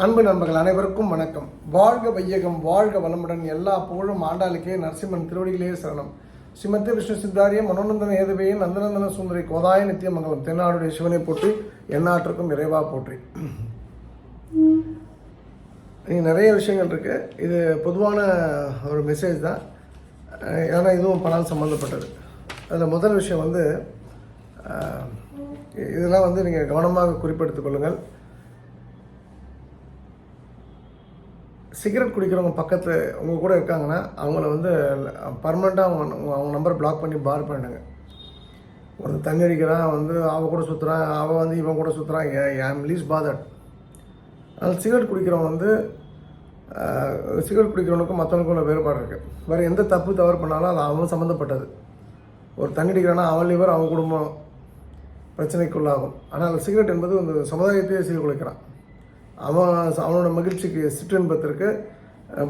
அன்பு நண்பர்கள் அனைவருக்கும் வணக்கம். வாழ்க வையகம் வாழ்க வளமுடன் எல்லா புகழும் ஆண்டாளுக்கே நரசிம்மன் திருவடிகளே சரணம். ஸ்ரீமத்திய விஷ்ணு சித்தாரிய மனோநந்தன ஏதுவையே நந்தநந்தன சுந்தரி கோதாய நித்தியமங்கலம் தென்னாடுடைய சிவனை போற்றி எந்நாட்டிற்கும் இறைவா போற்றி. இங்கே நிறைய விஷயங்கள் இருக்குது இது பொதுவான ஒரு மெசேஜ் தான். ஏன்னா இதுவும் பணம் சம்மந்தப்பட்டது அதில் முதல் விஷயம் வந்து இதெல்லாம் வந்து நீங்கள் கவனமாக குறிப்பெடுத்துக் கொள்ளுங்கள். சிகரெட் குடிக்கிறவங்க பக்கத்தில் உங்கள் கூட இருக்காங்கன்னா அவங்கள வந்து பர்மனெண்ட்டாக அவங்க அவங்க நம்பர் பிளாக் பண்ணி பார் பண்ணுங்க ஒரு தண்ணி அடிக்கிறான் வந்து அவள் கூட சுற்றுறான் அவள் வந்து இவன் கூட சுற்றுறான் ஐம் லீஸ் பாதட் அதனால் சிகரெட் குடிக்கிறவன் வந்து சிகரெட் குடிக்கிறவனுக்கும் மற்றவனுக்கும் உள்ள வேறுபாடு இருக்குது வேறு எந்த தப்பு தவறு பண்ணாலும் அது அவன் சம்மந்தப்பட்டது ஒரு தண்ணி அடிக்கிறான்னா அவன் லிவர் அவன் குடும்பம் பிரச்சனைக்குள்ளாகும். ஆனால் சிகரெட் என்பது வந்து சமுதாயத்தையே சீர்குலைக்கிறான். அவன் அவனோட மகிழ்ச்சிக்கு சிற்றின்பத்திற்கு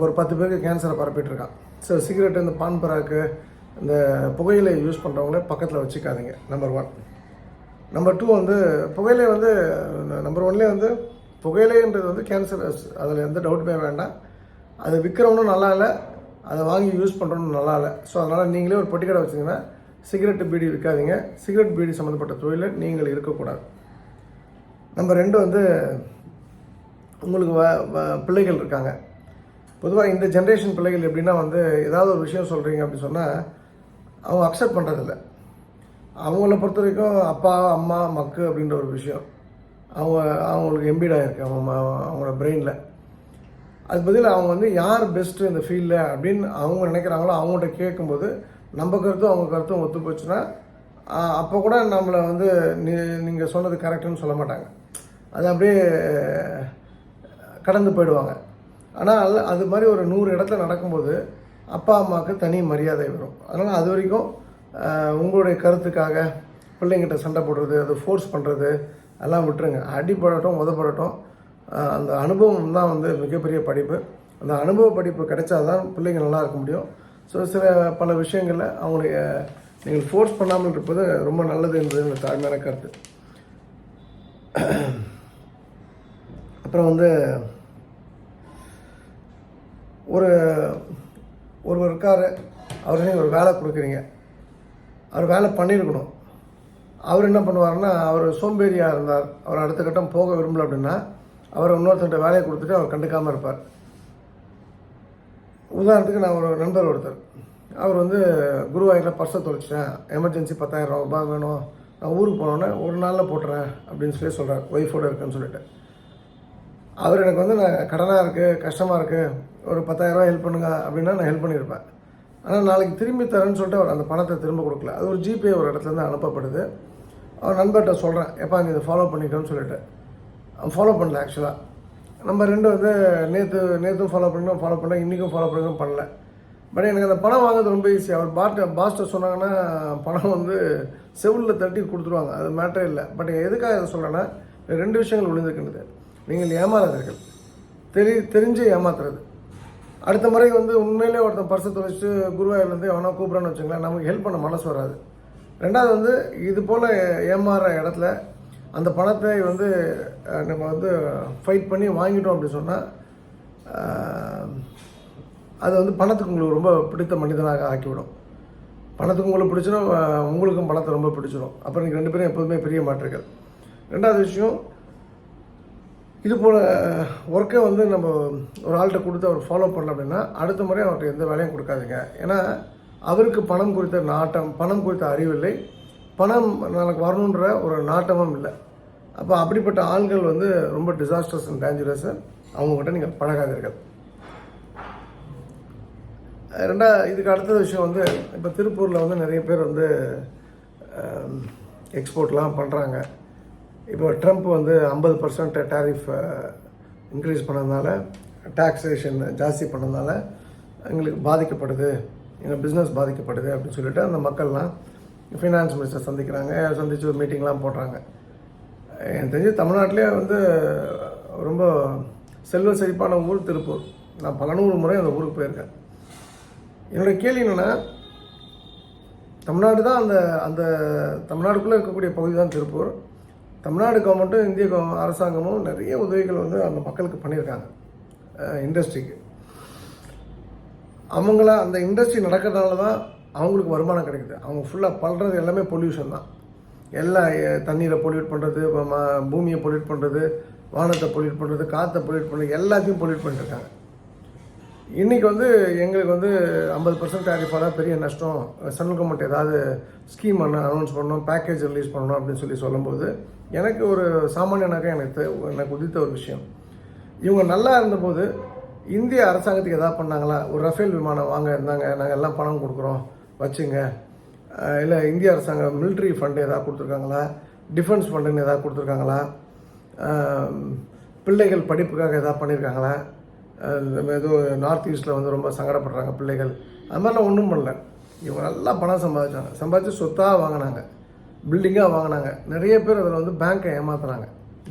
ஒரு பத்து பேருக்கு கேன்சரை பரப்பிட்டுருக்கான். ஸோ சிகரெட் இந்த பான் பராக்கு இந்த புகையிலை யூஸ் பண்ணுறவங்கள பக்கத்தில் வச்சுக்காதீங்க நம்பர் ஒன் நம்பர் டூ வந்து புகையிலை வந்து நம்பர் ஒன்லேயே வந்து புகையிலைன்றது வந்து கேன்சர் அதில் எந்த டவுட்டுமே வேண்டாம். அது விற்கிறவனும் நல்லா இல்லை அதை வாங்கி யூஸ் பண்ணுறவனும் நல்லா இல்லை. ஸோ அதனால் நீங்களே ஒரு பொட்டி கடை வச்சிங்கன்னா சிகரெட்டு பீடி விற்காதீங்க. சிகரெட் பீடி சம்மந்தப்பட்ட தொழிலில் நீங்கள் இருக்கக்கூடாது. நம்பர் ரெண்டு வந்து உங்களுக்கு வ வ- பிள்ளைகள் இருக்காங்க. பொதுவாக இந்த ஜென்ரேஷன் பிள்ளைகள் எப்படின்னா வந்து ஏதாவது ஒரு விஷயம் சொல்கிறீங்க அப்படின்னு சொன்னால் அவங்க அக்செப்ட் பண்ணுறதில்ல அவங்கள பொறுத்த வரைக்கும் அப்பா அம்மா மக்கு அப்படின்ற ஒரு விஷயம். அவங்க அவங்களுக்கு எம்பீடாக இருக்கு அவங்க அவங்களோட பிரெயினில் அது பதில் அவங்க வந்து யார் பெஸ்ட்டு இந்த ஃபீல்டில் அப்படின்னு அவங்க நினைக்கிறாங்களோ அவங்கள்ட்ட கேட்கும்போது நம்ம கருத்தும் அவங்க கருத்தும் ஒத்து போச்சுன்னா அப்போ கூட நம்மளை வந்து நீ நீங்கள் சொன்னது கரெக்டுன்னு சொல்ல மாட்டாங்க. அது அப்படியே கடந்து போயிடுவாங்க. ஆனால் அது மாதிரி ஒரு நூறு இடத்துல நடக்கும்போது அப்பா அம்மாவுக்கு தனி மரியாதை வரும். அதனால் அது வரைக்கும் உங்களுடைய கருத்துக்காக பிள்ளைங்கிட்ட சண்டை போடுறது அதை ஃபோர்ஸ் பண்ணுறது எல்லாம் விட்டுருங்க. அடிப்படட்டும் உதப்படட்டும். அந்த அனுபவம் தான் வந்து மிகப்பெரிய படிப்பு. அந்த அனுபவ படிப்பு கிடைச்சாதான் பிள்ளைங்க நல்லா இருக்க முடியும். ஸோ சில பல விஷயங்களில் அவங்களுடைய நீங்கள் ஃபோர்ஸ் பண்ணாமல் இருப்பது ரொம்ப நல்லது என்பது என்னோட தாழ்மையான கருத்து. அப்புறம் வந்து ஒரு ஒருவர் இருக்கார் அவர் நீங்கள் ஒரு வேலை கொடுக்குறீங்க. அவர் வேலை பண்ணியிருக்கணும். அவர் என்ன பண்ணுவாருன்னா அவர் சோம்பேறியாக இருந்தார். அவர் அடுத்த கட்டம் போக விரும்பல அப்படின்னா அவர் இன்னொருத்தர்கிட்ட வேலையை கொடுத்துட்டு அவர் கண்டுக்காமல் இருப்பார். உதாரணத்துக்கு நான் ஒரு நண்பர் ஒருத்தர். அவர் வந்து குருவாயூரில் பர்ஸை தொலைச்சிட்டேன். எமர்ஜென்சி பத்தாயிரம் ரூபாய் வேணும். நான் ஊருக்கு போனோன்னே ஒரு நாளில் போட்டுறேன் அப்படின்னு சொல்லி சொல்கிறார் ஒய்ஃபோடு இருக்குன்னு சொல்லிட்டு. அவர் எனக்கு வந்து நான் கடனாக இருக்குது கஷ்டமாக இருக்குது ஒரு பத்தாயிரரூவா ஹெல்ப் பண்ணுங்க அப்படின்னா நான் ஹெல்ப் பண்ணியிருப்பேன். ஆனால் நாளைக்கு திரும்பி தரேன்னு சொல்லிட்டு அவர் அந்த பணத்தை திரும்ப கொடுக்கல. அது ஒரு ஜிபே ஒரு இடத்துலேருந்து அனுப்பப்படுது. அவர் நண்பர்கிட்ட சொல்கிறேன் எப்பா நீ இதை ஃபாலோ பண்ணிக்கோன்னு சொல்லிட்டு. அவன் ஃபாலோ பண்ணல ஆக்சுவலாக நம்ம ரெண்டு வந்து நேற்று நேற்றும் ஃபாலோ பண்ணோம் ஃபாலோ பண்ணல இன்றைக்கும் ஃபாலோ பண்ணணும் பண்ணல. பட் எனக்கு அந்த பணம் வாங்குறது ரொம்ப ஈஸி அவர் பாட்ட பாஸ்ட்டை சொன்னாங்கன்னா பணம் வந்து செவிலில் தட்டி கொடுத்துருவாங்க. அது மேட்டரே இல்லை. பட் எதுக்காக இதை சொல்கிறேன்னா ரெண்டு விஷயங்கள் விழுந்திருக்கின்றது. நீங்கள் ஏமாறாதீர்கள். தெரி தெரிஞ்சு ஏமாத்துறது. அடுத்த முறை வந்து உண்மையிலே ஒருத்தன் பர்ஸை தொலைச்சிட்டு குருவாயிலேருந்து எவனா கூப்பிட்றான்னு வச்சுங்களேன் நமக்கு ஹெல்ப் பண்ண மனசு வராது. ரெண்டாவது வந்து இது போல் ஏமாறுற இடத்துல அந்த பணத்தை வந்து நம்ம வந்து ஃபைட் பண்ணி வாங்கிட்டோம் அப்படின்னு சொன்னால் அது வந்து பணத்துக்கு உங்களுக்கு ரொம்ப பிடித்த மனிதனாக ஆக்கிவிடும். பணத்துக்கு உங்களுக்கு பிடிச்சிடும் உங்களுக்கும் பணத்தை ரொம்ப பிடிச்சிடும் அப்புறம் நீங்கள் ரெண்டு பேரும் எப்போதுமே பெரிய மாற்றுகள் ரெண்டாவது விஷயம் இது போல் ஒர்க்கை வந்து நம்ம ஒரு ஆள்கிட்ட கொடுத்து அவர் ஃபாலோ பண்ணல அப்படின்னா அடுத்த முறை அவர்கிட்ட எந்த வேலையும் கொடுக்காதீங்க. ஏன்னா அவருக்கு பணம் குறித்த நாட்டம் பணம் குறித்த அறிவில்லை. பணம் எனக்கு வரணுன்ற ஒரு நாட்டமும் இல்லை. அப்போ அப்படிப்பட்ட ஆண்கள் வந்து ரொம்ப டிசாஸ்டர்ஸ் அண்ட் டேஞ்சரஸ் அவங்கக்கிட்ட நீங்கள் பழகாதீர்கள். ரெண்டா இதுக்கு அடுத்த விஷயம் வந்து இப்போ திருப்பூரில் வந்து நிறைய பேர் வந்து எக்ஸ்போர்ட்லாம் பண்ணுறாங்க இப்போ ட்ரம்ப் வந்து ஐம்பது பர்சன்ட் டேரிஃப் இன்க்ரீஸ் பண்ணதுனால டாக்ஸேஷன் ஜாஸ்தி பண்ணதுனால எங்களுக்கு பாதிக்கப்படுது. எங்கள் பிஸ்னஸ் பாதிக்கப்படுது அப்படின்னு சொல்லிட்டு அந்த மக்கள்லாம் ஃபினான்ஸ் மினிஸ்டர் சந்திக்கிறாங்க. சந்தித்து ஒரு மீட்டிங்லாம் போடுறாங்க. எனக்கு தெரிஞ்சு தமிழ்நாட்டிலே வந்து ரொம்ப செல்வ செழிப்பான ஊர் திருப்பூர். நான் பல நூறு முறை அந்த ஊருக்கு போயிருக்கேன். என்னுடைய கேள்வி என்னென்னா தமிழ்நாடு தான் அந்த அந்த தமிழ்நாடுக்குள்ளே இருக்கக்கூடிய பகுதி தான் திருப்பூர். தமிழ்நாடு கவர்மெண்ட்டும் இந்திய அரசாங்கமும் நிறைய உதவிகள் வந்து அந்த மக்களுக்கு பண்ணியிருக்காங்க. இண்டஸ்ட்ரிக்கு அவங்கள அந்த இண்டஸ்ட்ரி நடக்கிறதுனால தான் அவங்களுக்கு வருமானம் கிடைக்குது. அவங்க ஃபுல்லாக பண்ணுறது எல்லாமே பொல்யூஷன் தான். எல்லா தண்ணீரை பொல்யூட் பண்ணுறது பூமியை பொல்யூட் பண்ணுறது வானத்தை பொல்யூட் பண்ணுறது காற்றை பொல்யூட் பண்ணுறது எல்லாத்தையும் பொல்யூட் பண்ணிட்டுருக்காங்க இன்றைக்கி வந்து எங்களுக்கு வந்து ஐம்பது பர்சன்ட் டேரிஃபாக பெரிய நஷ்டம். சென்ட்ரல் கவர்மெண்ட் ஏதாவது ஸ்கீம் பண்ண அனௌன்ஸ் பண்ணணும் பேக்கேஜ் ரிலீஸ் பண்ணணும் அப்படின்னு சொல்லி சொல்லும்போது எனக்கு ஒரு சாமானியனாக எனக்கு எனக்கு உதித்த ஒரு விஷயம். இவங்க நல்லா இருந்தபோது இந்திய அரசாங்கத்துக்கு எதாவது பண்ணாங்களா? ஒரு ரஃபேல் விமானம் வாங்க இருந்தாங்க நாங்கள் எல்லாம் பணம் கொடுக்குறோம் வச்சுங்க. இல்லை இந்திய அரசாங்கம் மிலிட்ரி ஃபண்டு எதாவது கொடுத்துருக்காங்களா? டிஃபென்ஸ் ஃபண்டுன்னு எதாவது கொடுத்துருக்காங்களா? பிள்ளைகள் படிப்புக்காக எதாவது பண்ணியிருக்காங்களா ஏதோ நார்த் ஈஸ்ட்டில் வந்து ரொம்ப சங்கடப்படுறாங்க பிள்ளைகள். அது மாதிரிலாம் ஒன்றும் பண்ணல. இவங்க நல்லா பணம் சம்பாதிச்சாங்க. சம்பாதிச்சு சொத்தாக வாங்கினாங்க. பில்டிங்காக வாங்கினாங்க. நிறைய பேர் அதில் வந்து பேங்க்கை ஏமாத்துறாங்க.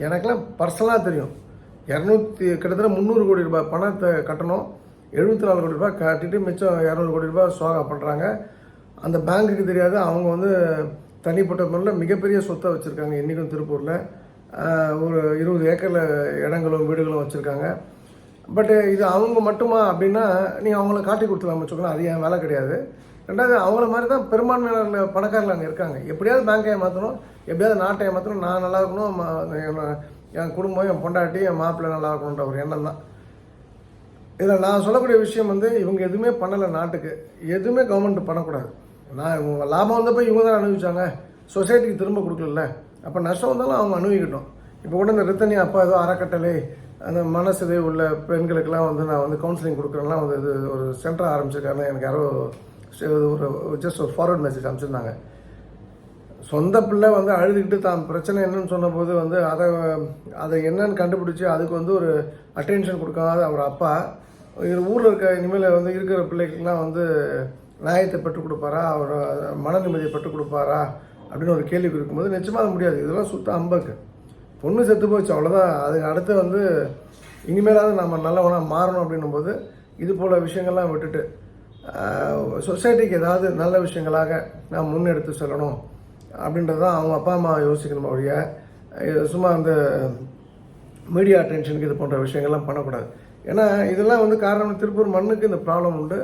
எனக்கெல்லாம் பர்சனலாக தெரியும். இரநூத்தி கிட்டத்தட்ட முந்நூறு கோடி ரூபாய் பணத்தை கட்டணும். எழுபத்தி நாலு கோடி ரூபாய் கட்டிட்டு மிச்சம் இரநூறு கோடி ரூபாய் சோகா பண்ணுறாங்க அந்த பேங்க்குக்கு தெரியாது. அவங்க வந்து தனிப்பட்ட முறையில் மிகப்பெரிய சொத்தை வச்சுருக்காங்க. இன்றைக்கும் திருப்பூரில். ஒரு இருபது ஏக்கரில் இடங்களும் வீடுகளும் வச்சுருக்காங்க. பட்டு uh, இது அவங்க மட்டுமா அப்படின்னா நீங்கள் அவங்கள காட்டி கொடுத்துலாம் வச்சுக்கலாம் அது என் வேலை கிடையாது. ரெண்டாவது அவங்கள மாதிரி தான் பெரும்பான்மையான பணக்காரர்கள் அங்கே இருக்காங்க. எப்படியாவது பேங்கை ஏமாற்றணும் எப்படியாவது நாட்டை ஏமாற்றணும் நான் நல்லா இருக்கணும். என் என் குடும்பம் என் பொண்டாட்டி என் மாப்பிள்ளை நல்லா இருக்கணுன்ற ஒரு எண்ணம் தான். இதில் நான் சொல்லக்கூடிய விஷயம் வந்து இவங்க எதுவுமே பண்ணலை நாட்டுக்கு. எதுவுமே கவர்மெண்ட் பண்ணக்கூடாது. நான் இவங்க லாபம் வந்தப்போ இவங்க தான் அனுபவிச்சாங்க. சொசைட்டிக்கு திரும்ப கொடுக்கல அப்போ நஷ்டம் வந்தாலும் அவங்க அனுபவிக்கட்டும். இப்போ கூட இந்த ரித்தனி அப்பா ஏதோ அறக்கட்டளை அந்த மனசிதை உள்ள பெண்களுக்கெல்லாம் வந்து நான் வந்து கவுன்சிலிங் கொடுக்குறேன்லாம் வந்து இது ஒரு சென்டர் ஆரம்பிச்சிருக்காருன்னு எனக்கு யாரோ ஒரு ஜஸ்ட் ஒரு ஃபார்வர்ட் மெசேஜ் அனுப்பிச்சிருந்தாங்க. சொந்த பிள்ளை வந்து அழுதுகிட்டு தான் பிரச்சனை என்னன்னு சொன்னபோது வந்து அதை அதை என்னன்னு கண்டுபிடிச்சி அதுக்கு வந்து ஒரு அட்டென்ஷன் கொடுக்காத அவர் அப்பா ஊரில் இருக்க இனிமேல் வந்து இருக்கிற பிள்ளைகளுக்கெல்லாம் வந்து நியாயத்தை பெற்றுக் கொடுப்பாரா? அவர் மன நிம்மதியை பெற்றுக் கொடுப்பாரா? அப்படின்னு ஒரு கேள்வி இருக்கும்போது நிச்சயமாக முடியாது. இதெல்லாம் சுத்த அம்பக்கு. பொண்ணு செத்து போச்சு அவ்வளோதான் அதுக்கு அடுத்து வந்து இனிமேலாவது நம்ம நல்லவனாக மாறணும் அப்படின்னும் போது இது போல் விஷயங்கள்லாம் விட்டுட்டு சொசைட்டிக்கு ஏதாவது நல்ல விஷயங்களாக நாம் முன்னெடுத்து செல்லணும் அப்படின்றது தான் அவங்க அப்பா அம்மா யோசிக்கணும் ஒழிய சும்மா அந்த மீடியா அட்டென்ஷனுக்கு இது போன்ற விஷயங்கள்லாம் பண்ணக்கூடாது. ஏன்னா இதெல்லாம் வந்து காரணம் திருப்பூர் மண்ணுக்கு இந்த ப்ராப்ளம் உண்டு.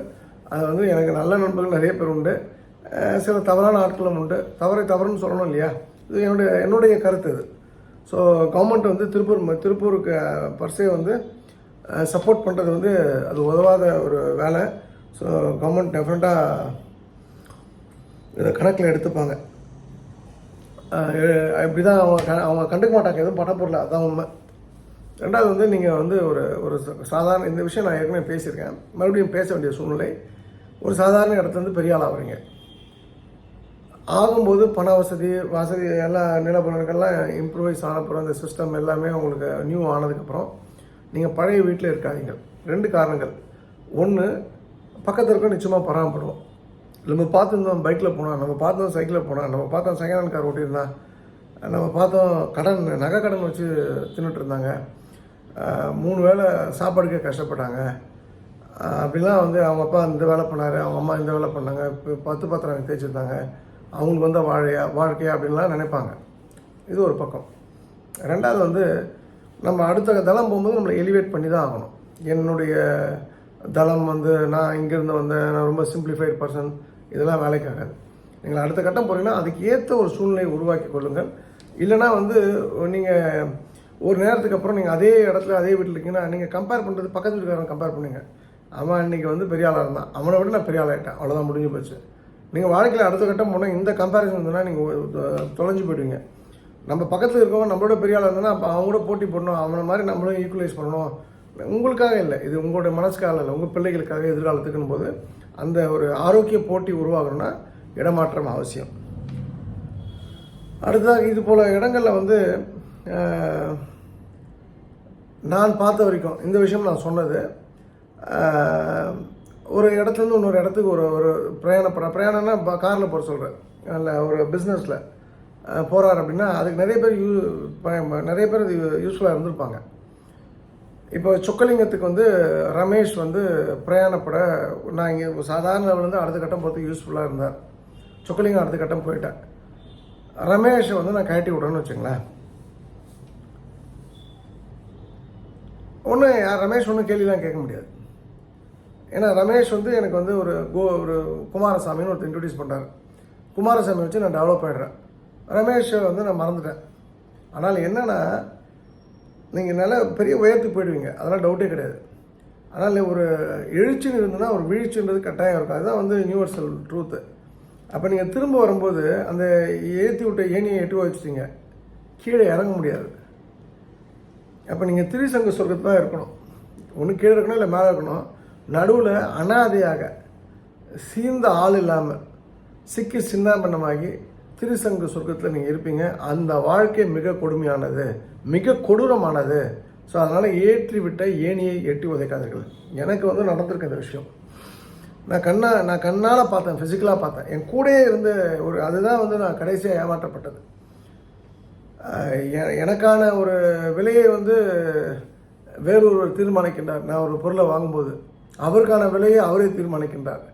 அது வந்து எனக்கு நல்ல நண்பர்கள் நிறைய பேர் உண்டு. சில தவறான ஆட்களும் உண்டு. தவறை தவறுன்னு சொல்லணும் இல்லையா? இது என்னுடைய என்னுடைய கருத்து இது. ஸோ கவர்மெண்ட் வந்து திருப்பூர் ம- திருப்பூருக்கு பர்சே வந்து சப்போர்ட் பண்ணுறது வந்து அது உதவாத ஒரு வேலை. ஸோ கவர்மெண்ட் டெஃபினட்டாக இதை கணக்கில் எடுத்துப்பாங்க. இப்படி தான் அவங்க க- அவங்க கண்டுக்க மாட்டாங்க. எதுவும் பண்ண பொருள்? அதான் உண்மை. ரெண்டாவது வந்து நீங்கள் வந்து ஒரு ஒரு சாதாரண இந்த விஷயம் நான் ஏற்கனவே பேசியிருக்கேன். மறுபடியும் பேச வேண்டிய சூழ்நிலை. ஒரு சாதாரண இடத்துல வந்து பெரிய ஆளாகிறீங்க ஆகும்போது பண வசதி வசதி எல்லாம் நிலப்பரங்கள்லாம் இம்ப்ரூவைஸ் ஆனப்புறம் இந்த சிஸ்டம் எல்லாமே உங்களுக்கு நியூ ஆனதுக்கப்புறம் நீங்கள் பழைய வீட்டில் இருக்காதீங்க. ரெண்டு காரணங்கள். ஒன்று பக்கத்தில் இருக்க நிச்சயமாக பராமப்படுவோம் நம்ம பார்த்துருந்தோம் பைக்கில் போனால் நம்ம பார்த்தோம் சைக்கிளில் போனால் நம்ம பார்த்தோம் செகண்ட் ஹேண்ட் கார் ஓட்டியிருந்தான் நம்ம பார்த்தோம் கடன் நகை கடன் வச்சு தின்னுட்டு இருந்தாங்க. மூணு வேளை சாப்பாடுக்கே கஷ்டப்பட்டாங்க. அப்படிலாம் வந்து அவங்க அப்பா இந்த வேலை பண்ணார் அவங்க அம்மா இந்த வேலை பண்ணாங்க இப்போ பத்து பத்திரம் தேய்ச்சிருந்தாங்க. அவங்களுக்கு வந்த வாழையா வாழ்க்கையா அப்படின்லாம் நினைப்பாங்க. இது ஒரு பக்கம். ரெண்டாவது வந்து நம்ம அடுத்த தளம் போகும்போது நம்மளை எலிவேட் பண்ணி தான் ஆகணும். என்னுடைய தளம் வந்து நான் இங்கேருந்து வந்தேன் நான் ரொம்ப சிம்பிளிஃபைட் பர்சன் இதெல்லாம் வேலைக்காகாது நீங்கள் அடுத்த கட்டம் போகிறீங்கன்னா அதுக்கு ஏற்ற ஒரு சூழ்நிலையை உருவாக்கி கொள்ளுங்கள். இல்லைனா வந்து நீங்கள் ஒரு நேரத்துக்கு அப்புறம் நீங்கள் அதே இடத்துல அதே வீட்டில் இருக்கீங்கன்னா நீங்கள் கம்பேர் பண்ணுறது பக்கத்து வீட்டுக்காரன் கம்பேர் பண்ணுங்க. அவன் இன்றைக்கி வந்து பெரிய ஆளாக இருந்தான். அவனை விட நான் பெரிய ஆளாகிட்டேன் அவ்வளோதான் முடிஞ்சு போச்சு. நீங்கள் வாழ்க்கையில் அடுத்த கட்டம் போனால் இந்த கம்பேரிசன் இருந்ததுன்னா நீங்கள் தொலைஞ்சு போயிடுவீங்க. நம்ம பக்கத்தில் இருக்கவங்க நம்மளோட பெரிய ஆளாக இருந்தால் அப்போ அவங்களோட போட்டி போடணும் அவனை மாதிரி நம்மளும் ஈக்குவலைஸ் பண்ணணும். உங்களுக்காக இல்லை இது உங்களுடைய மனசுக்காக இல்லை உங்கள் பிள்ளைகளுக்காக எதிர்காலத்துக்குன்னு போது அந்த ஒரு ஆரோக்கிய போட்டி உருவாகணும்னா இடமாற்றம் அவசியம். அடுத்ததாக இது போல் இடங்களில் வந்து நான் பார்த்த வரைக்கும் இந்த விஷயம் நான் சொன்னது ஒரு இடத்துலேருந்து இன்னொரு இடத்துக்கு ஒரு ஒரு பிரயாணப்படுற பிரயாணம்னா இப்போ காரில் போகிற சொல்கிறேன் இல்லை ஒரு பிஸ்னஸில் போகிறார் அப்படின்னா அதுக்கு நிறைய பேர் யூ நிறைய பேர் அது யூஸ்ஃபுல்லாக இருந்திருப்பாங்க. இப்போ சொக்கலிங்கத்துக்கு வந்து ரமேஷ் வந்து பிரயாணப்பட நான் இங்கே சாதாரண லெவலேருந்து அடுத்த கட்டம் போகிறதுக்கு யூஸ்ஃபுல்லாக இருந்தார். சொக்கலிங்கம் அடுத்த கட்டம் போயிட்டேன் ரமேஷ் வந்து நான் கட்டி விடணும்னு வச்சுங்களேன். ஒன்று யார் ரமேஷ் ஒன்றும் கேள்விலாம் கேட்க முடியாது. ஏன்னா ரமேஷ் வந்து எனக்கு வந்து ஒரு கோ ஒரு குமாரசாமின்னு ஒருத்தர் இன்ட்ரடியூஸ் பண்ணுறாரு குமாரசாமி வச்சு நான் டெவலப் ஆகிடுறேன் ரமேஷை வந்து நான் மறந்துட்டேன். ஆனால் என்னென்னா நீங்கள் நல்ல பெரிய உயரத்துக்கு போயிடுவீங்க. அதெல்லாம் டவுட்டே கிடையாது. ஆனால் ஒரு எழுச்சின்னு இருந்ததுன்னா ஒரு வீழ்ச்சின்றது கட்டாயம் இருக்கும். அதுதான் வந்து யூனிவர்சல் ட்ரூத்து அப்போ நீங்கள் திரும்ப வரும்போது அந்த ஏற்றி விட்ட ஏணியை எட்டு வச்சுட்டீங்க. கீழே இறங்க முடியாது. அப்போ நீங்கள் திரிசங்க சொர்க்கத்தில் தான் இருக்கணும். ஒன்று கீழே இருக்கணும் இல்லை மேலே இருக்கணும். நடுவில் அனாதையாக சீர்ந்த ஆள் இல்லாமல் சிக்கி சின்னாபண்ணமாகி திருசங்க சொர்க்கத்தில் நீங்கள் இருப்பீங்க. அந்த வாழ்க்கை மிக கொடுமையானது மிக கொடூரமானது. ஸோ அதனால் ஏற்றி விட்ட ஏணியை எட்டி உதைக்காதீர்கள். எனக்கு வந்து நடந்திருக்கு அந்த விஷயம். நான் கண்ணா நான் கண்ணால் பார்த்தேன் ஃபிசிக்கலாக பார்த்தேன். என் கூடயே இருந்து ஒரு அதுதான் வந்து நான் கடைசியாக ஏமாற்றப்பட்டது. எ- எனக்கான ஒரு விலையை வந்து வேறொருவர் தீர்மானிக்கின்றார். நான் ஒரு பொருளை வாங்கும்போது. அவருக்கான விலையை அவரே தீர்மானிக்கின்றார்.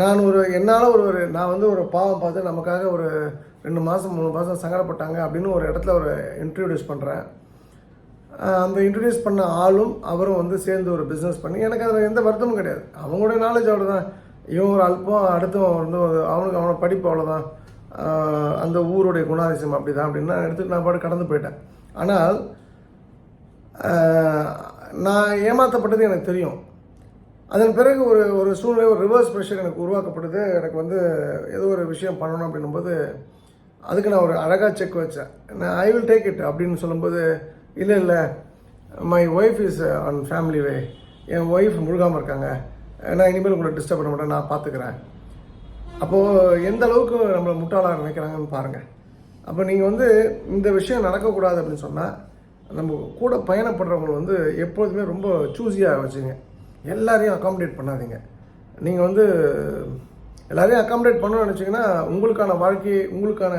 நான் ஒரு என்னால் ஒரு ஒரு நான் வந்து ஒரு பாவம் பார்த்து நமக்காக ஒரு ரெண்டு மாதம் மூணு மாதம் சங்கடப்பட்டாங்க அப்படின்னு ஒரு இடத்துல ஒரு இன்ட்ரடியூஸ் பண்ணுறேன் அந்த இன்ட்ரடியூஸ் பண்ண ஆளும் அவரும் வந்து சேர்ந்து ஒரு பிஸ்னஸ் பண்ணி எனக்கு அதில் எந்த வருத்தமும் கிடையாது. அவங்களுடைய நாலேஜ் அவ்வளோதான் இவன் ஒரு அல்பம் அடுத்தவன் வந்து அவனுக்கு அவனை படிப்பு அவ்வளோதான் அந்த ஊருடைய குணாதிசயம் அப்படி தான் அப்படின்னு நான் எடுத்துட்டு நான் பாட்டு கடந்து போயிட்டேன். ஆனால் நான் ஏமாற்றப்பட்டது எனக்கு தெரியும். அதன் பிறகு ஒரு ஒரு சூழ்நிலை ஒரு ரிவர்ஸ் ப்ரெஷர் எனக்கு உருவாக்கப்படுது எனக்கு வந்து ஏதோ ஒரு விஷயம் பண்ணணும் அப்படின்னும்போது அதுக்கு நான் ஒரு அழகாக செக் வச்சேன். நான் ஐ வில் டேக் இட் அப்படின்னு சொல்லும்போது இல்லை இல்லை. My wife is on family way N wife முழுகாமல் இருக்காங்க. நான் இனிமேல் உங்களை டிஸ்டர்ப் பண்ண மாட்டேன். நான் பார்த்துக்கிறேன் அப்போது எந்த அளவுக்கு நம்மளை முட்டாளாக நினைக்கிறாங்கன்னு பாருங்கள் அப்போ நீங்கள் வந்து இந்த விஷயம் நடக்கக்கூடாது அப்படின்னு சொன்னால் நம்ம கூட பயணப்படுறவங்களை வந்து எப்போதுமே ரொம்ப சூஸியாக வச்சுங்க. எல்லாரையும் அகாமடேட் பண்ணாதீங்க. நீங்கள் வந்து எல்லாரையும் அகாமடேட் பண்ணணும்னு நினச்சிங்கன்னா உங்களுக்கான வாழ்க்கையை உங்களுக்கான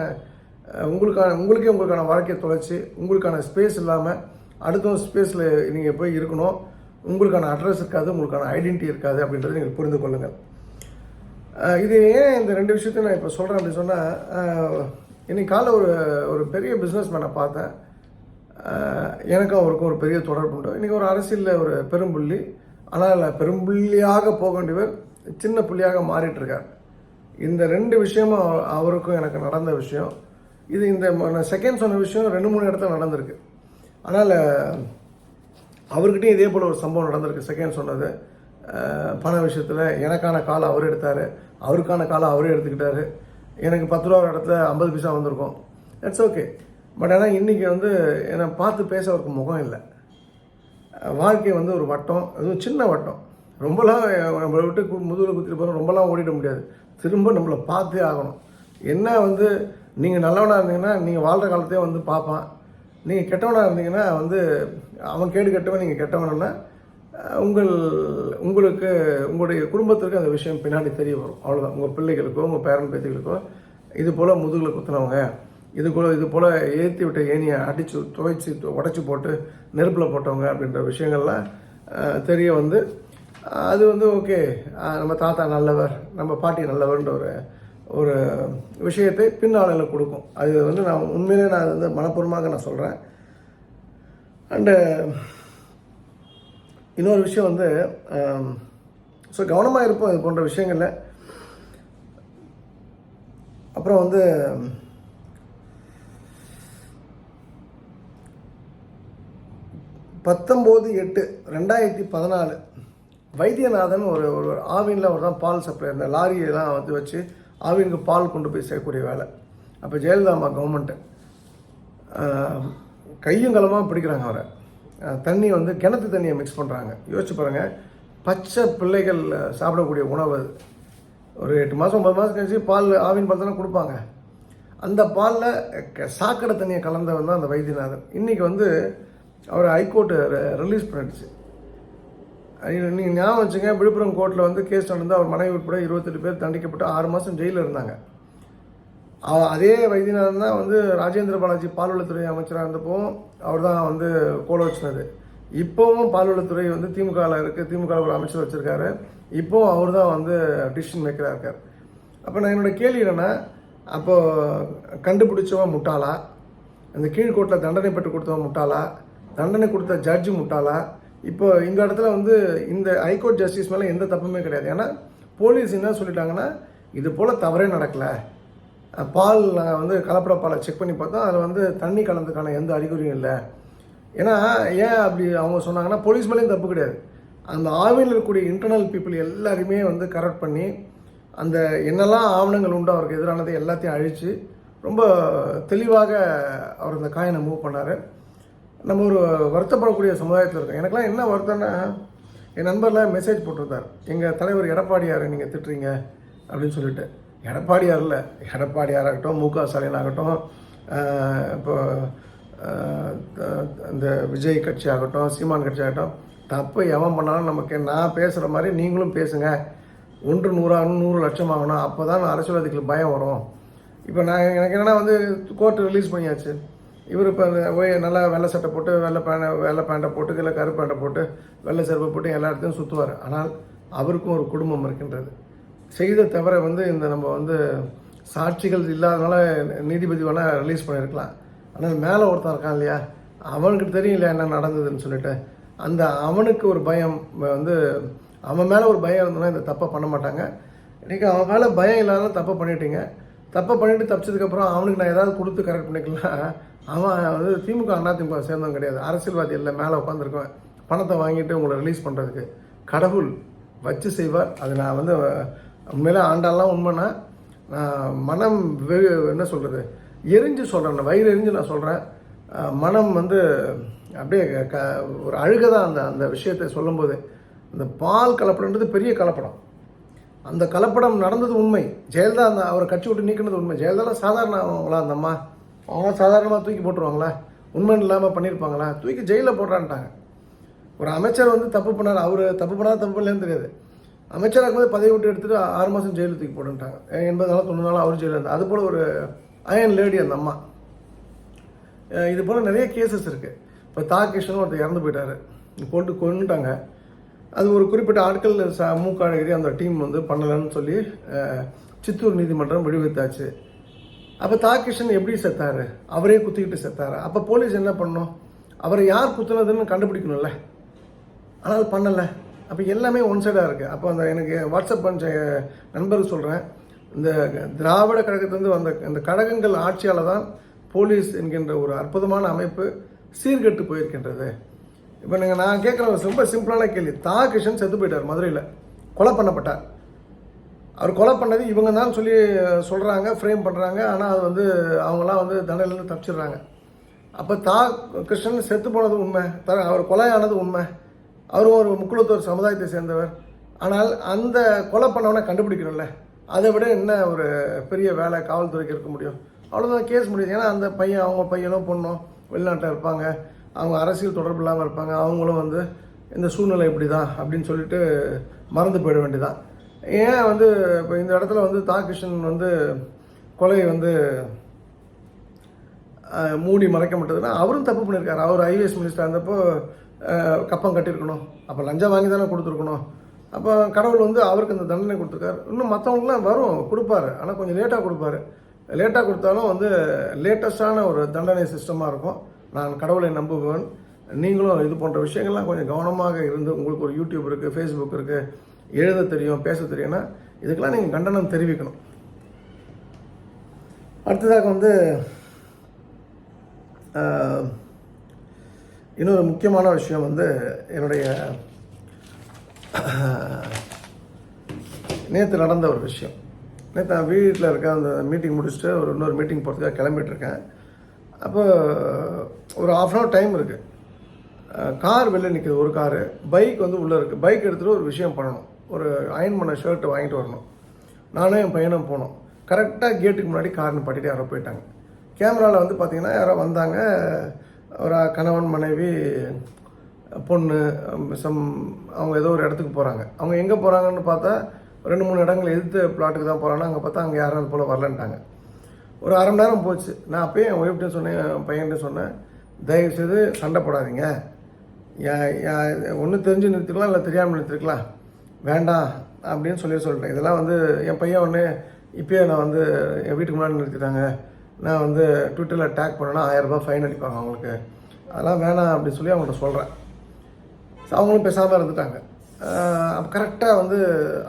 உங்களுக்கான உங்களுக்கே உங்களுக்கான வாழ்க்கையை தொலைச்சி உங்களுக்கான ஸ்பேஸ் இல்லாமல் அடுத்தவங்க ஸ்பேஸில் நீங்கள் போய் இருக்கணும். உங்களுக்கான அட்ரஸ் இருக்காது உங்களுக்கான ஐடென்டிட்டி இருக்காது அப்படின்றத நீங்கள் புரிந்து கொள்ளுங்கள். இது ஏன் இந்த ரெண்டு விஷயத்தையும் நான் இப்போ சொல்கிறேன் அப்படின்னு சொன்னால் இன்னைக்கு காலைல ஒரு ஒரு பெரிய பிஸ்னஸ் மேனை பார்த்தேன். எனக்கும் அவருக்கும் ஒரு பெரிய தொடர்பு உண்டு. இன்றைக்கி ஒரு அரசியலில் ஒரு பெரும்புள்ளி ஆனால் பெரும்புள்ளியாக போக வேண்டியவர் சின்ன புள்ளியாக மாறிட்டுருக்கார். இந்த ரெண்டு விஷயமும் அவருக்கும் எனக்கு நடந்த விஷயம். இது இந்த செகண்ட் சொன்ன விஷயம் ரெண்டு மூணு இடத்துல நடந்திருக்கு. ஆனால் அவர்கிட்டையும் இதே போல் ஒரு சம்பவம் நடந்திருக்கு செகண்ட் சொன்னது. பண விஷயத்தில் எனக்கான காலை அவர் எடுத்தார். அவருக்கான காலை அவரே எடுத்துக்கிட்டாரு. எனக்கு பத்து ரூபா ஒரு இடத்துல ஐம்பது பைசா வந்திருக்கும். இட்ஸ் ஓகே பட் ஆனால் இன்றைக்கி வந்து என்னை பார்த்து பேச அவருக்கு முகம் இல்லை. வாழ்க்கை வந்து ஒரு வட்டம் அதுவும் சின்ன வட்டம். ரொம்பலாம் நம்மளை விட்டு கு- முதுகில் குத்திட்டு போகிறோம் ரொம்பலாம் ஓடிட முடியாது. திரும்ப நம்மளை பார்த்தே ஆகணும். என்ன வந்து நீங்கள் நல்லவனாக இருந்தீங்கன்னா நீங்கள் வாழ்கிற காலத்தையே வந்து பார்ப்பான். நீங்கள் கெட்டவனாக இருந்தீங்கன்னா வந்து அவன் கேடு கெட்டவன் நீங்கள் கெட்டவனா உங்கள் உங்களுக்கு உங்களுடைய குடும்பத்திற்கு அந்த விஷயம் பின்னாடி தெரிய வரும். அவ்வளோதான் உங்கள் பிள்ளைகளுக்கோ உங்கள் பேரன் பேத்திகளுக்கோ இது போல் முதுகில் குத்துனவங்க. இது கூட இது போல் ஏற்றி விட்ட ஏனியை அடித்து துவைச்சி உடச்சி போட்டு நெருப்பில் போட்டவங்க அப்படின்ற விஷயங்கள்லாம் தெரிய வந்து அது வந்து ஓகே. நம்ம தாத்தா நல்லவர் நம்ம பாட்டி நல்லவர்ன்ற ஒரு ஒரு விஷயத்தை பின்னாளில் கொடுக்கும். அது வந்து நான் உண்மையிலே நான் வந்து மனப்பூர்வமாக நான் சொல்கிறேன் அண்டு இன்னொரு விஷயம் வந்து ஸோ கவனமாக இருப்போம் இது போன்ற விஷயங்களில். அப்புறம் வந்து பத்தொம்போது எட்டு ரெண்டாயிரத்தி பதினாலு வைத்தியநாதன் ஒரு ஒரு ஆவினில் ஒரு தான் பால் சப்ளை. இந்த லாரியெல்லாம் வந்து வச்சு ஆவினுக்கு பால் கொண்டு போய் சேர்க்கக்கூடிய வேலை. அப்போ ஜெயலலிதா அம்மா கவர்மெண்ட்டு கையும் கலமாக பிடிக்கிறாங்க அவரை. தண்ணி வந்து கிணத்து தண்ணியை மிக்ஸ் பண்ணுறாங்க யோசிச்சு பாருங்கள் பச்சை பிள்ளைகள் சாப்பிடக்கூடிய உணவு அது ஒரு எட்டு மாதம் ஒன்பது மாதம் கழிச்சு பால் ஆவின் பால் தானே கொடுப்பாங்க. அந்த பாலில் சாக்கடை தண்ணியை கலந்தவன் தான் அந்த வைத்தியநாதன். இன்றைக்கி வந்து அவர் ஹைகோர்ட்டு ரிலீஸ் பண்ணிடுச்சு. நீங்கள் ஞாபகம் வச்சுங்க விழுப்புரம் கோர்ட்டில் வந்து கேஸ் நடந்து அவர் மனைவி உட்பட இருபத்தெட்டு பேர் தண்டிக்கப்பட்டு ஆறு மாதம் ஜெயிலில் இருந்தாங்க. அவ- அதே வைத்தியநாதன் தான் வந்து ராஜேந்திர பாலாஜி பால்வளத்துறை அமைச்சராக இருந்தப்போ அவர் தான் வந்து கோல வச்சினது இப்போவும் பால்வளத்துறை வந்து திமுகவில் இருக்குது திமுக ஒரு அமைச்சர் வச்சுருக்காரு. இப்போவும் அவர் தான் வந்து டிசிஷன் மேக்கராக இருக்கார். அப்போ நான் என்னோட கேள்வி என்னென்னா அப்போது கண்டுபிடிச்சவன் முட்டாளா? அந்த கீழ்கோட்டில் தண்டனை பெற்று கொடுத்தவன் முட்டாளா? தண்டனை கொடுத்த ஜட்ஜு முட்டாளா? இப்போ இந்த இடத்துல வந்து இந்த ஹைகோர்ட் ஜஸ்டிஸ் மேலே எந்த தப்புமே கிடையாது. ஏன்னா போலீஸ் என்ன சொல்லிட்டாங்கன்னா இது போல் தவறே நடக்கலை. பால் நாங்கள் வந்து கலப்பட பாலை செக் பண்ணி பார்த்தோம் அதில் வந்து தண்ணி கலந்துக்கான எந்த அறிகுறியும் இல்லை. ஏன்னா ஏன் அப்படி அவங்க சொன்னாங்கன்னா போலீஸ் மேலேயும் தப்பு கிடையாது. அந்த ஆவியில் இருக்கக்கூடிய இன்டர்னல் பீப்புள் எல்லாருமே வந்து கரெக்ட் பண்ணி அந்த என்னெல்லாம் ஆவணங்கள் உண்டோ அவருக்கு எதிரானதை எல்லாத்தையும் அழித்து ரொம்ப தெளிவாக அவர் அந்த காயினை மூவ் பண்ணார். நம்ம ஒரு வருத்தப்படக்கூடிய சமுதாயத்தில் இருக்கோம். எனக்கெல்லாம் என்ன வருத்தம்னா என் நண்பரில் மெசேஜ் போட்டிருந்தார். எங்கள் தலைவர் எடப்பாடியாரை நீங்கள் திட்டுறீங்க அப்படின்னு சொல்லிட்டு. எடப்பாடியார் இல்லை. எடப்பாடியாராகட்டும் மு க ஸ்டாலின் ஆகட்டும் இப்போ இந்த விஜய் கட்சி ஆகட்டும் சீமான் கட்சி ஆகட்டும் தப்பு எவன் பண்ணாலும் நமக்கு நான் பேசுகிற மாதிரி நீங்களும் பேசுங்க. ஒன்று நூறாகணும் நூறு லட்சம் ஆகணும் அப்போ தான் அரசியல்வாதிகளுக்கு பயம் வரும். இப்போ நான் எனக்கு என்னென்னா வந்து கோர்ட்டு ரிலீஸ் பண்ணியாச்சு. இவர் இப்போ போய் நல்லா வெள்ளை சட்டை போட்டு வெள்ளை பேண்ட வெள்ளை பேண்டை போட்டு இல்லை கருப்பு பேண்டை போட்டு வெள்ளை செருப்பை போட்டு எல்லா இடத்தையும் சுற்றுவார் ஆனால் அவருக்கும் ஒரு குடும்பம் இருக்கின்றது. செய்த தவிர வந்து இந்த நம்ம வந்து சாட்சிகள் இல்லாதனால நீதிபதி வேணால் ரிலீஸ் பண்ணியிருக்கலாம் ஆனால் மேலே ஒருத்தன் இருக்கான் இல்லையா? அவனுக்கு தெரியும் இல்லையா என்ன நடந்ததுன்னு சொல்லிட்டு. அந்த அவனுக்கு ஒரு பயம் வந்து அவன் மேலே ஒரு பயம் இருந்ததுன்னா இந்த தப்பை பண்ண மாட்டாங்க. இன்றைக்கி அவன் மேலே பயம் இல்லாத தப்பை பண்ணிட்டீங்க. தப்பை பண்ணிட்டு தப்பிச்சதுக்கப்புறம் அவனுக்கு நான் ஏதாவது கொடுத்து கரெக்ட் பண்ணிக்கலாம் அவன் வந்து திமுக அண்ணா திமுக சேர்ந்தவன் கிடையாது. அரசியல்வாதி இல்லை மேலே உட்காந்துருக்கேன் பணத்தை வாங்கிட்டு உங்களை ரிலீஸ் பண்ணுறதுக்கு கடவுள் வச்சு செய்வார். அது நான் வந்து உண்மையிலே ஆண்டாலாம் உண்மைனா நான் மனம் வெகு என்ன சொல்கிறது எரிஞ்சு சொல்கிறேன் வயிறு எரிஞ்சு நான் சொல்கிறேன் மனம் வந்து அப்படியே க ஒரு அழுகை தான் அந்த அந்த விஷயத்தை சொல்லும்போது. அந்த பால் கலப்படன்றது பெரிய கலப்படம். அந்த கலப்படம் நடந்தது உண்மை. ஜெயலலிதா அந்த அவரை கட்சி விட்டு நீக்கினது உண்மை. ஜெயலலிதா சாதாரணவங்களா அந்த அம்மா அவங்க சாதாரணமாக தூக்கி போட்டுருவாங்களா? உண்மை இல்லாமல் பண்ணியிருப்பாங்களா தூக்கி ஜெயிலில் போடுறான்ட்டாங்க. ஒரு அமைச்சர் வந்து தப்பு பண்ணார். அவர் தப்பு பண்ணாத தப்பு பண்ணலன்னு தெரியாது. அமைச்சராக இருக்கும்போது பதவி விட்டு எடுத்துட்டு ஆறு மாதம் ஜெயிலில் தூக்கி போட்டுட்டாங்க. எண்பது நாள் தொண்ணூறு நாள் அவர் ஜெயிலில் இருந்தார். அது போல் ஒரு அயன் லேடி அந்த அம்மா. இது போல் நிறைய கேசஸ் இருக்குது இப்போ தாகிருஷ்ணன் ஒருத்தர் இறந்து போயிட்டாரு. போட்டு கொண்டுட்டாங்க அது ஒரு குறிப்பிட்ட ஆட்கள் ச மு அழகிரி அந்த டீம் வந்து பண்ணலைன்னு சொல்லி சித்தூர் நீதிமன்றம் விடுவித்தாச்சு. அப்போ தாகிருஷ்ணன் எப்படி செத்தாரு? அவரே குத்திக்கிட்டு செத்தாரு? அப்போ போலீஸ் என்ன பண்ணணும் அவரை யார் குத்துனதுன்னு கண்டுபிடிக்கணும்ல. ஆனால் பண்ணலை. அப்போ எல்லாமே ஒன் சைடாக இருக்குது அப்போ அந்த எனக்கு வாட்ஸ்அப் பண்ண நண்பர் சொல்கிறேன் இந்த திராவிட கழகத்திலிருந்து வந்த இந்த கழகங்கள் ஆட்சியால் தான் போலீஸ் என்கின்ற ஒரு அற்புதமான அமைப்பு சீர்கெட்டு போயிருக்கின்றது. இப்போ நீங்கள் நான் கேட்குற ஒரு ரொம்ப சிம்பிளான கேள்வி. தா கிருஷ்ணன் செத்து போயிட்டார் மதுரையில். கொலை பண்ணப்பட்டார். அவர் கொலை பண்ணது இவங்க தான் சொல்லி சொல்கிறாங்க ஃப்ரேம் பண்ணுறாங்க ஆனால் அது வந்து அவங்களாம் வந்து தண்டனையிலேருந்து தப்பிச்சிடுறாங்க. அப்போ தா கிருஷ்ணன் செத்து போனது உண்மை. த அவர் கொலையானது உண்மை. அவரும் ஒரு முக்குளத்தூர் சமுதாயத்தை சேர்ந்தவர். ஆனால் அந்த கொலை பண்ணவனை கண்டுபிடிக்கணும்ல. அதை விட என்ன ஒரு பெரிய வேலை காவல்துறைக்கு இருக்க முடியும்? அவ்வளோதான் கேஸ் முடியுது. ஏன்னா அந்த பையன் அவங்க பையனோ பொண்ணோ வெளிநாட்டில் இருப்பாங்க. அவங்க அரசியல் தொடர்பு இல்லாமல் இருப்பாங்க. அவங்களும் வந்து இந்த சூழ்நிலை இப்படி தான் அப்படின்னு சொல்லிட்டு மறந்து போயிட வேண்டியதான் ஏன் வந்து இப்போ இந்த இடத்துல வந்து தா. கிருஷ்ணன் வந்து கொலை வந்து மூடி மூடி மறைக்கப்பட்டதுன்னா அவரும் தப்பு பண்ணியிருக்காரு. அவர் ஐஏஎஸ் மினிஸ்டர் இருந்தப்போ கப்பம் கட்டியிருக்கணும். அப்போ லஞ்சம் வாங்கி தானே கொடுத்துருக்கணும். அப்போ கடவுள் வந்து அவருக்கு அந்த தண்டனை கொடுத்துருக்காரு. இன்னும் மற்றவங்களுக்குலாம் வரும் கொடுப்பாரு. ஆனால் கொஞ்சம் லேட்டாக கொடுப்பாரு. லேட்டாக கொடுத்தாலும் வந்து லேட்டஸ்டான ஒரு தண்டனை சிஸ்டமாக இருக்கும். நான் கடவுளை நம்புவேன். நீங்களும் இது போன்ற விஷயங்கள்லாம் கொஞ்சம் கவனமாக இருந்து உங்களுக்கு ஒரு யூடியூப் இருக்குது ஃபேஸ்புக் இருக்குது எழுத தெரியும் பேச தெரியும்னா இதுக்கெல்லாம் நீங்கள் கண்டனம் தெரிவிக்கணும். அடுத்ததாக வந்து இன்னொரு முக்கியமான விஷயம் வந்து என்னுடைய நேற்று நடந்த ஒரு விஷயம். நேற்று நான் வீட்டில் இருக்க அந்த மீட்டிங் முடிச்சுட்டு ஒரு இன்னொரு மீட்டிங் போகிறதுக்காக கிளம்பிட்டுருக்கேன் அப்போ ஒரு ஆஃப் அன் ஹவர் டைம் இருக்குது கார் வெளில நிற்குது ஒரு காரு பைக் வந்து உள்ளே இருக்குது பைக் எடுத்துகிட்டு ஒரு விஷயம் பண்ணணும். ஒரு அயன் பண்ண ஷர்ட்டு வாங்கிட்டு வரணும். நானும் என் பையனும் போனோம். கரெக்டாக கேட்டுக்கு முன்னாடி கார்னு நிப்பாட்டிட்டு யாரோ போயிட்டாங்க. கேமராவில் வந்து பார்த்தீங்கன்னா யாரோ வந்தாங்க. ஒரு கணவன் மனைவி பொண்ணு சம் அவங்க ஏதோ ஒரு இடத்துக்கு போகிறாங்க அவங்க எங்கே போகிறாங்கன்னு பார்த்தா ரெண்டு மூணு இடங்கள் எதிர்த்து பிளாட்டுக்கு தான் போகிறாங்க அங்கே பார்த்தா அங்கே யாரும் அது போல் வரலன்ட்டாங்க. ஒரு அரை மணி நேரம் போச்சு. நான் அப்போயே என் ஒய்ஃப்ட்டு சொன்னேன் என் பையன்கிட்ட சொன்னேன் தயவுசெய்து சண்டை போடாதீங்க. ஒன்று தெரிஞ்சு நிறுத்திக்கலாம் இல்லை தெரியாமல் நிறுத்திருக்கலாம். வேண்டாம் அப்படின்னு சொல்லி சொல்லிட்டேன் இதெல்லாம் வந்து என் பையன் ஒன்று இப்போயே நான் வந்து என் வீட்டுக்கு முன்னாடி நிறுத்திட்டாங்க. நான் வந்து ட்விட்டரில் டேக் பண்ணேன்னா ஆயிரரூபா ஃபைன் அடிப்பாங்க அவங்களுக்கு. அதெல்லாம் வேணாம் அப்படின்னு சொல்லி அவங்கள்ட்ட சொல்கிறேன் அவங்களும் பேசாமல் இருந்துட்டாங்க. அப்போ கரெக்டாக வந்து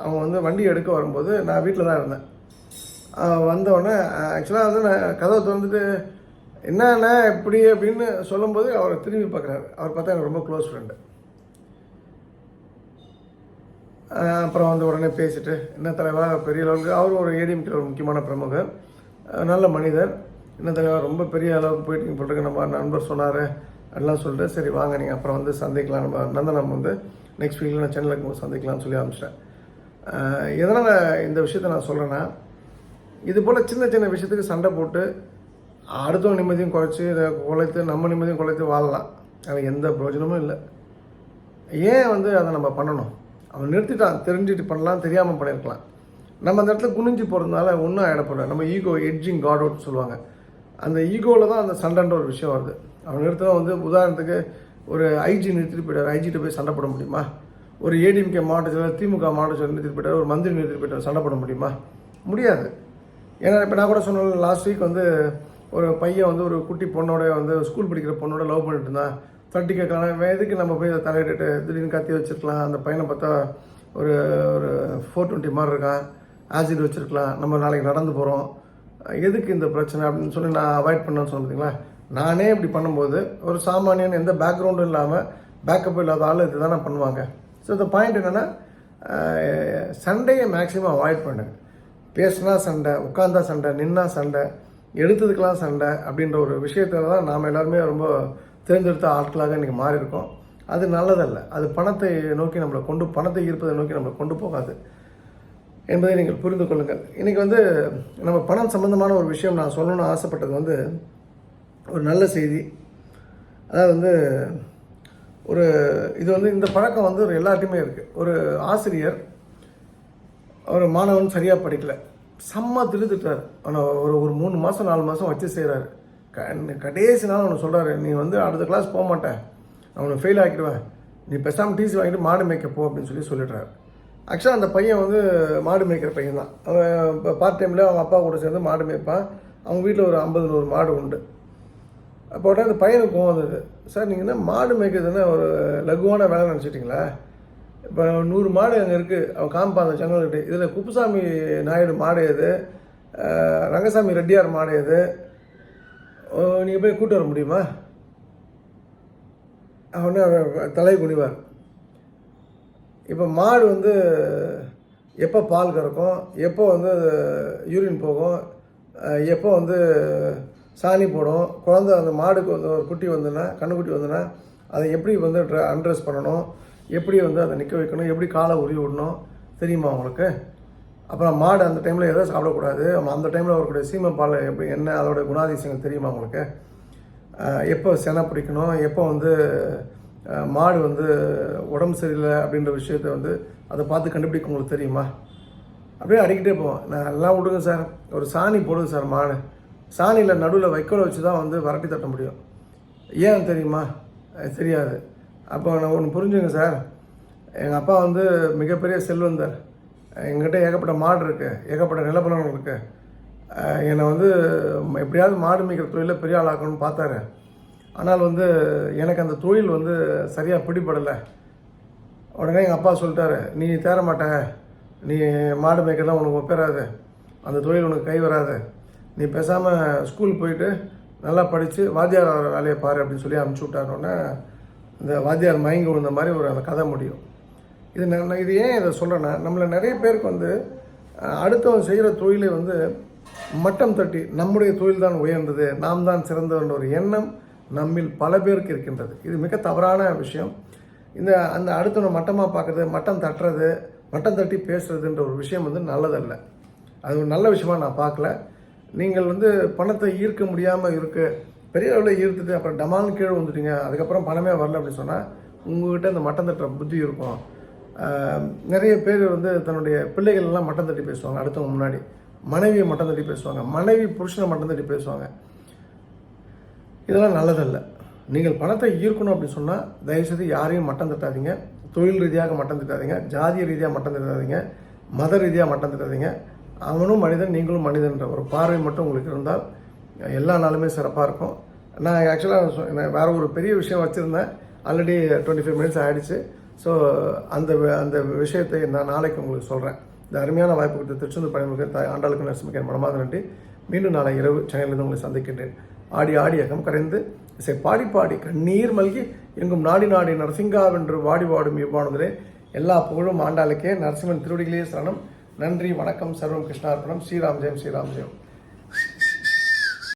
அவங்க வந்து வண்டி எடுக்க வரும்போது நான் வீட்டில் தான் இருந்தேன். வந்தோடனே ஆக்சுவலாக வந்து நான் கதவை திறந்துட்டு என்னண்ணே இப்படி? அப்படின்னு சொல்லும்போது அவர் திரும்பி பார்க்குறாரு. அவர் பார்த்தா எனக்கு ரொம்ப க்ளோஸ் ஃப்ரெண்டு அப்புறம் வந்து உடனே பேசிட்டு என்ன தலைவா பெரிய அளவுக்கு அவரும் ஒரு ஏடிஎம்கே ஒரு முக்கியமான பிரமுகர். நல்ல மனிதர். என்ன தலைவா ரொம்ப பெரிய அளவுக்கு போயிட்டு போட்டிருக்க நம்ம நண்பர் சொன்னார். எல்லாம் சொல்லிட்டு சரி வாங்க நீங்கள் அப்புறம் வந்து சந்திக்கலாம். நம்ம நந்தனம் வந்து நெக்ஸ்ட் வீக்கில் நான் சென்னையில் சந்திக்கலாம்னு சொல்லி அனுப்பிச்சிட்டேன். எதனால் இந்த விஷயத்த நான் சொல்கிறேன்னா இது போல் சின்ன சின்ன விஷயத்துக்கு சண்டை போட்டு அடுத்தவங்க நிம்மதியும் குறைச்சி இதை குலைத்து நம்ம நிம்மதியும் குலைத்து வாழலாம். அது எந்த பிரயோஜனமும் இல்லை. ஏன் வந்து அதை நம்ம பண்ணணும்? அவன் நிறுத்திட்டான் தெரிஞ்சுட்டு பண்ணலாம் தெரியாமல் பண்ணியிருக்கலாம். நம்ம அந்த இடத்துல குனிஞ்சு போகிறதுனால ஒன்றும் ஆகிடப்படல நம்ம ஈகோ எட்ஜிங் காட் அவுட் சொல்லுவாங்க. அந்த ஈகோவில் தான் அந்த சண்டைன்ற ஒரு விஷயம் வருது. அவன் நிறுத்தினா வந்து உதாரணத்துக்கு ஒரு ஐஜி நிறுத்திட்டு போயிட்டார். ஐஜிட்டு போய் சண்டை போட முடியுமா? ஒரு ஏடிஎம்கே மாவட்டத்தில் திமுக மாவட்டத்தில் நிறுத்திட்டு போயிட்டார். ஒரு மந்திரி நிறுத்திட்டு போயிட்டார். சண்டை போட முடியுமா? முடியாது. ஏன்னா இப்போ நான் கூட சொன்னேன் லாஸ்ட் வீக் வந்து ஒரு பையன் வந்து ஒரு குட்டி பொண்ணோட வந்து ஸ்கூல் படிக்கிற பொண்ணோட லவ் பண்ணிட்டு இருந்தான். தட்டி கேட்கலாம் எதுக்கு நம்ம போய் அதை தலையிட்டு திடீர்னு கத்தி வச்சுருக்கலாம்? அந்த பையனை பார்த்தா ஒரு ஒரு ஃபோர் டுவெண்ட்டி மாதிரி இருக்கான். ஆசிட் வச்சுருக்கலாம். நம்ம நாளைக்கு நடந்து போகிறோம் எதுக்கு இந்த பிரச்சனை? அப்படின்னு சொல்லி நான் அவாய்ட் பண்ணேன்னு சொன்னீங்களா நானே இப்படி பண்ணும்போது ஒரு சாமானியன் எந்த பேக்ரவுண்டும் இல்லாமல் பேக்கப் இல்லாத ஆள் இதுதான் பண்ணுவாங்க. ஸோ இந்த பாயிண்ட் என்னென்னா சண்டையை மேக்ஸிமம் அவாய்ட் பண்ணுங்கள் பேசினா சண்டை உட்காந்தா சண்டை நின்னா சண்டை எடுத்ததுக்கெல்லாம் சண்டை அப்படின்ற ஒரு விஷயத்தில் தான் நாம் எல்லாருமே ரொம்ப தேர்ந்தெடுத்த ஆட்களாக இன்றைக்கி மாறி இருக்கோம் அது நல்லதல்ல. அது பணத்தை நோக்கி நம்மளை கொண்டு பணத்தை ஈர்ப்பதை நோக்கி நம்மளை கொண்டு போகாது என்பதை நீங்கள் புரிந்து கொள்ளுங்கள். இன்றைக்கி வந்து நம்ம பணம் சம்மந்தமான ஒரு விஷயம் நான் சொல்லணும்னு ஆசைப்பட்டது வந்து ஒரு நல்ல செய்தி. அதாவது வந்து ஒரு இது வந்து இந்த பழக்கம் வந்து ஒரு எல்லாத்தையுமே இருக்குது ஒரு ஆசிரியர் அவர் மாணவன் சரியாக படிக்கல. செம்ம திருத்துட்டார் ஆனால் ஒரு ஒரு மூணு மாதம் நாலு மாதம் வச்சு செய்கிறாரு க கடைசி நாள் அவனை சொல்கிறாரு நீ வந்து அடுத்த கிளாஸ் போக மாட்டேன் அவனை ஃபெயில் ஆக்கிடுவேன். நீ பேசாமல் டிசி வாங்கிட்டு மாடு மேய்க்க போ அப்படின்னு சொல்லி சொல்லிடுறாரு. ஆக்சுவலாக அந்த பையன் வந்து மாடு மேய்க்கிற பையன் தான். அவன் இப்போ பார்ட் டைமில் அவங்க அப்பா கூட சேர்ந்து மாடு மேய்ப்பான். அவங்க வீட்டில் ஒரு ஐம்பது நூறு மாடு உண்டு. அப்போ உடனே அந்த பையனுக்கு கோவம் வந்தது. சார் நீங்கள் என்ன மாடு மேய்க்கிறதுன்னா ஒரு லகுவான வேலை நினச்சிட்டிங்களா? இப்போ நூறு மாடு அங்கே இருக்குது அவன் காமிப்பான் அந்த ஜன்னல்கிட்ட இதில் குப்புசாமி நாயுடு மாடு எது? ரங்கசாமி ரெட்டியார் மாடு எது? நீங்கள் போய் கூட்டு வர முடியுமா? அவனே தலை குனிவார். இப்போ மாடு வந்து எப்போ பால் கறக்கும்? எப்போ வந்து யூரின் போகும்? எப்போ வந்து சாணி போடும்? குழந்தை அந்த மாடுக்கு வந்து ஒரு குட்டி வந்துன்னா கண்ணுக்குட்டி வந்துன்னா அதை எப்படி வந்து ட்ர அண்ட்ரஸ் பண்ணணும்? எப்படி வந்து அதை நிற்க வைக்கணும் எப்படி காலை உரி விடணும் தெரியுமா உங்களுக்கு? அப்புறம் மாடு அந்த டைமில் எதை சாப்பிடக்கூடாது? அந்த டைமில் வரக்கூடிய சீமை பால் எப்படி என்ன அதோடைய குணாதிசயங்கள் தெரியுமா உங்களுக்கு? எப்போ செனை பிடிக்கணும் எப்போ வந்து மாடு வந்து உடம்பு சரியில்லை அப்படின்ற விஷயத்த வந்து அதை பார்த்து கண்டுபிடிக்க உங்களுக்கு தெரியுமா? அப்படியே அடிக்கிட்டே போவோம். நான் எல்லாம் விடுங்க சார். ஒரு சாணி போடுது சார் மாடு. சாணியில் நடுவில் வைக்கோலை வச்சு தான் வந்து வரட்டி தட்ட முடியும். ஏன் தெரியுமா? அது தெரியாது. அப்போ நான் ஒன்று புரிஞ்சுங்க சார். எங்கள் அப்பா வந்து மிகப்பெரிய செல்வந்தர். எங்கிட்ட ஏகப்பட்ட மாடு இருக்குது ஏகப்பட்ட நிலப்பலன் இருக்குது என்னை வந்து எப்படியாவது மாடு மேய்க்கிற தொழிலில் பெரிய ஆளாக்கணும்னு பார்த்தாரு. ஆனால் வந்து எனக்கு அந்த தொழில் வந்து சரியாக பிடிபடலை. உடனே எங்கள் அப்பா சொல்லிட்டாரு நீ தேர மாட்ட. நீ மாடு மேய்க்கலாம் உனக்கு ஒப்பேறாது. அந்த தொழில் உனக்கு கை வராது. நீ பேசாமல் ஸ்கூல் போயிட்டு நல்லா படித்து வாத்தியார் வேலையை பாரு அப்படின்னு சொல்லி அனுப்பிச்சி விட்டாருன்னொன்னே இந்த வாத்தியார் மயங்கி விழுந்த மாதிரி ஒரு அந்த கதை முடியும். இது நான் இது ஏன் இதை சொல்கிறேன்னா நம்மளை நிறைய பேருக்கு வந்து அடுத்தவன் செய்கிற தொழிலை வந்து மட்டம் தட்டி நம்முடைய தொழில் தான் உயர்ந்தது நாம் தான் சிறந்தவன்ற ஒரு எண்ணம் நம்மில் பல பேருக்கு இருக்கின்றது. இது மிக தவறான விஷயம். இந்த அந்த அடுத்தவனை மட்டமாக பார்க்குறது மட்டம் தட்டுறது மட்டம் தட்டி பேசுறதுன்ற ஒரு விஷயம் வந்து நல்லதல்ல. அது ஒரு நல்ல விஷயமா நான் பார்க்கல நீங்கள் வந்து பணத்தை ஈர்க்க முடியாமல் இருக்குது பெரிய அளவில் ஈர்த்துட்டு அப்புறம் டமால்னு கீழே வந்துட்டீங்க அதுக்கப்புறம் பணமே வரல அப்படின்னு சொன்னால் உங்ககிட்ட அந்த மட்டம் தட்டுற புத்தி இருக்கும். நிறைய பேர் வந்து தன்னுடைய பிள்ளைகள் எல்லாம் மட்டம் தட்டி பேசுவாங்க அடுத்தவங்க முன்னாடி. மனைவியை மட்டம் தட்டி பேசுவாங்க மனைவி புருஷனை மட்டம் தட்டி பேசுவாங்க. இதெல்லாம் நல்லதல்ல. நீங்கள் பணத்தை ஈர்க்கணும் அப்படின்னு சொன்னால் தயவுசெய்து யாரையும் மட்டம் தட்டாதீங்க. தொழில் ரீதியாக மட்டம் தட்டாதீங்க ஜாதிய ரீதியாக மட்டம் தட்டாதீங்க மத ரீதியாக மட்டம் தட்டாதீங்க. அவனும் மனிதன் நீங்களும் மனிதன்ற ஒரு பார்வை மட்டும் உங்களுக்கு இருந்தால் எல்லா நாளுமே சிறப்பாக இருக்கும். நான் ஆக்சுவலாக நான் ஒரு பெரிய விஷயம் வச்சுருந்தேன். ஆல்ரெடி டுவெண்ட்டி ஃபைவ் மினிட்ஸ் ஆகிடுச்சு ஸோ அந்த அந்த விஷயத்தை நான் நாளைக்கு உங்களுக்கு சொல்கிறேன் இந்த அருமையான வாய்ப்பு கொடுத்த திருச்செந்தூர் பணிமுக தாய் ஆண்டாளுக்கு நரசிம்மக்கன் மனமாக நன்றி. மீண்டும் நாளை இரவு சென்னையிலிருந்து உங்களை சந்திக்கின்றேன். ஆடி ஆடி அகம் கரைந்து இசை பாடி பாடி கண்ணீர் மல்கி எங்கும் நாடி நாடி நரசிங்காவென்று வாடி வாடும் இவ்வாணுதலே எல்லா புகழும் ஆண்டாளுக்கே. நரசிம்மன் திருவடிகளே சரணம். நன்றி வணக்கம் சர்வம் கிருஷ்ணார்ப்பணம் ஸ்ரீராம் ஜெயம் ஸ்ரீராம் ஜெயம்.